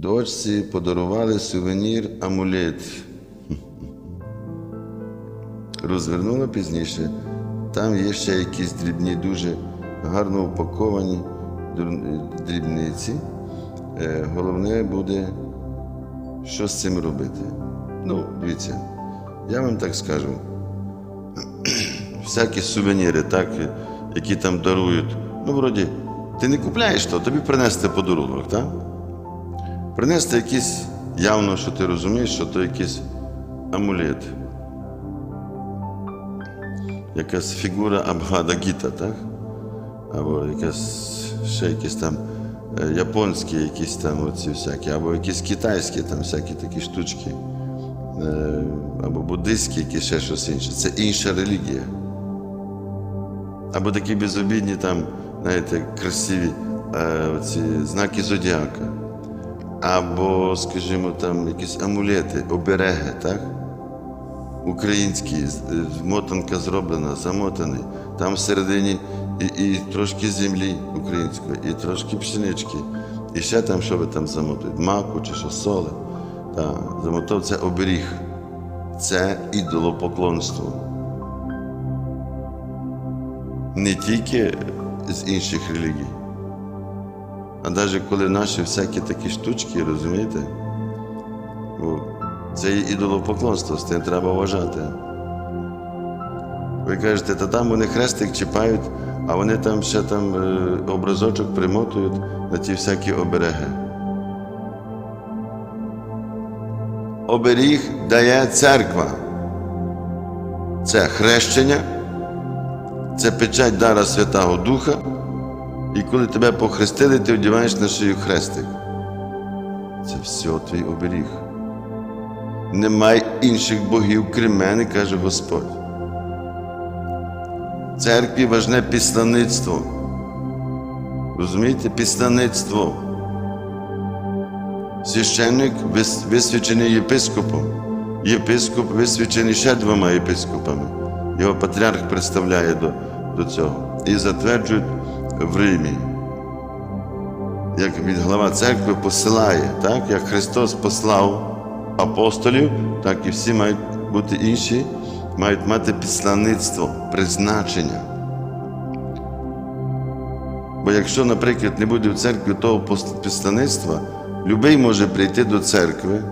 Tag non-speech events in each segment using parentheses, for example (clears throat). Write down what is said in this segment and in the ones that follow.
Дочці подарували сувенір амулет. Розвернула пізніше. Там є ще якісь дрібні, дуже гарно упаковані дрібниці. Е, Головне буде, що з цим робити. Ну, дивіться, я вам так скажу. (clears throat) Всякі сувеніри, так, які там дарують. Ну, вроді, ти не купляєш то, тобі принести подарунок, так? Принести якийсь, явно, що ти розумієш, що то якийсь амулет. Якась фігура Абгада Гіта, так? Або якась ще якісь там е, японські, якісь там оці всякі, або якісь китайські там всякі такі штучки, Е, або буддистські, якісь ще щось інше. Це інша релігія. Або такі безобідні там, знаєте, красиві е, оці знаки зодіака. Або, скажімо, там якісь амулети, обереги, так? Українські, мотанка зроблена, замотаний. Там всередині і, і трошки землі української, і трошки пшенички. І ще там, що ви там замотують, маку чи що соли. Так, замотав це оберіг. Це ідолопоклонство. Не тільки з інших релігій. А навіть коли наші всякі такі штучки, розумієте, це є ідолопоклонство, з тим треба вважати. Ви кажете, та там вони хрестик чіпають, а вони там ще там е, образочок примотують на ті всякі обереги. Оберіг дає церква. Це хрещення, це печать дара Святого Духа. І коли тебе похрестили, ти вдіваєш на шию хрестик. Це все твій оберіг. Немає інших богів, крім мене, каже Господь. Церкві важне післаництво. Розумієте, післаництво. Священник вис- висвячений єпископом. Єпископ висвячений ще двома єпископами. Його патріарх представляє до, до цього. І затверджують в Римі. Як від глава церкви посилає, так? як Христос послав апостолів, так і всі мають бути інші, мають мати післаництво, призначення. Бо якщо, наприклад, не буде в церкві того післаництва, любий може прийти до церкви.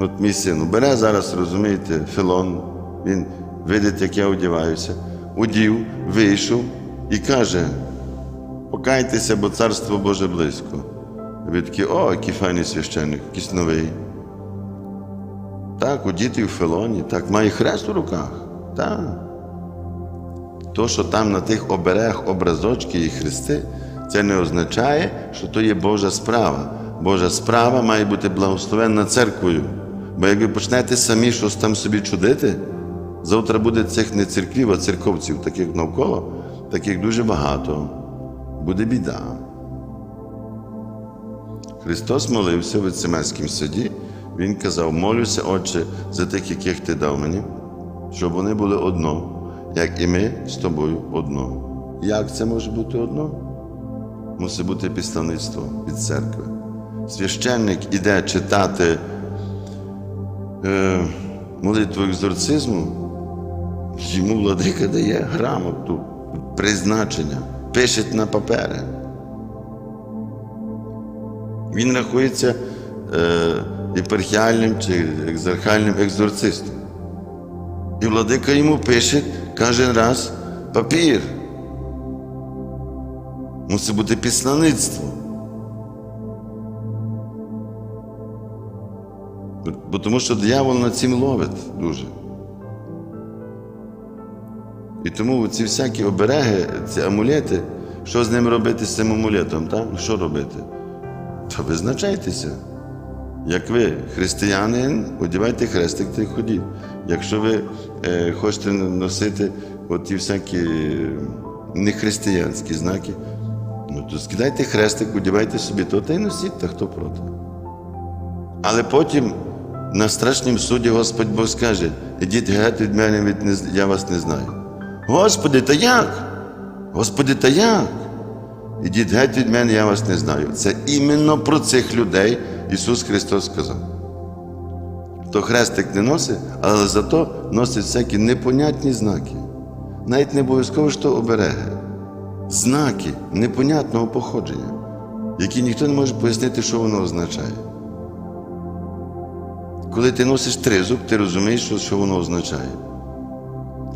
От мій син бере зараз, розумієте, філон, він видить, як я одягаюся, одів, вийшов і каже: покайтеся, бо царство Боже близько. Ви о, який файний священник, якийсь новий. Так, одітий в філоні, так, має хрест у руках. Так. То, що там на тих оберегах образочки і хрести, це не означає, що то є Божа справа. Божа справа має бути благословенна церквою. Бо як ви почнете самі щось там собі чудити, завтра буде цих не церквів, а церковців, таких навколо, таких дуже багато. Буде біда. Христос молився в Гециманському саді. Він казав: молюся, Отче, за тих, яких ти дав мені, щоб вони були одно, як і ми з тобою одно. Як це може бути одно? Мусить бути підставництво від церкви. Священник іде читати е, молитву екзорцизму, йому владика дає грамоту, призначення, пише на папери. Він рахується е, єпархіальним чи екзархальним екзорцистом. І владика йому пише кожен раз папір. Мусить бути післаництво. Бо- тому що диявол на цим ловить дуже. І тому ці всякі обереги, ці амулети, що з ним робити з цим амулетом? Так? Ну, Що робити? То визначайтеся. Як ви християнин, одівайте хрестик та й ходіть. Якщо ви е, хочете носити от ті всякі е, нехристиянські знаки, ну то скидайте хрестик, одівайте собі то та й носіть, та хто проти. Але потім на страшнім суді Господь Бог скаже: ідіть геть від мене, я вас не знаю. Господи, та як? Господи, та як? Ідіть геть від мене, я вас не знаю. Це іменно про цих людей Ісус Христос сказав. То хрестик не носить, але зато носить всякі непонятні знаки. Навіть не обов'язково, що обереги. Знаки непонятного походження, які ніхто не може пояснити, що воно означає. Коли ти носиш тризуб, ти розумієш, що, воно означає.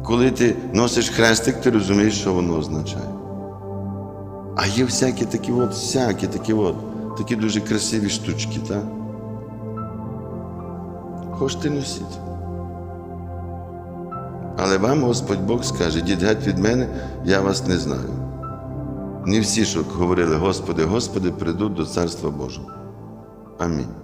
Коли ти носиш хрестик, ти розумієш, що воно означає. А є всякі такі от, всякі такі от, такі дуже красиві штучки, так? Хочете носіть. Але вам Господь Бог скаже, дід геть від мене, я вас не знаю. Не всі, що говорили, Господи, Господи, прийдуть до Царства Божого. Амінь.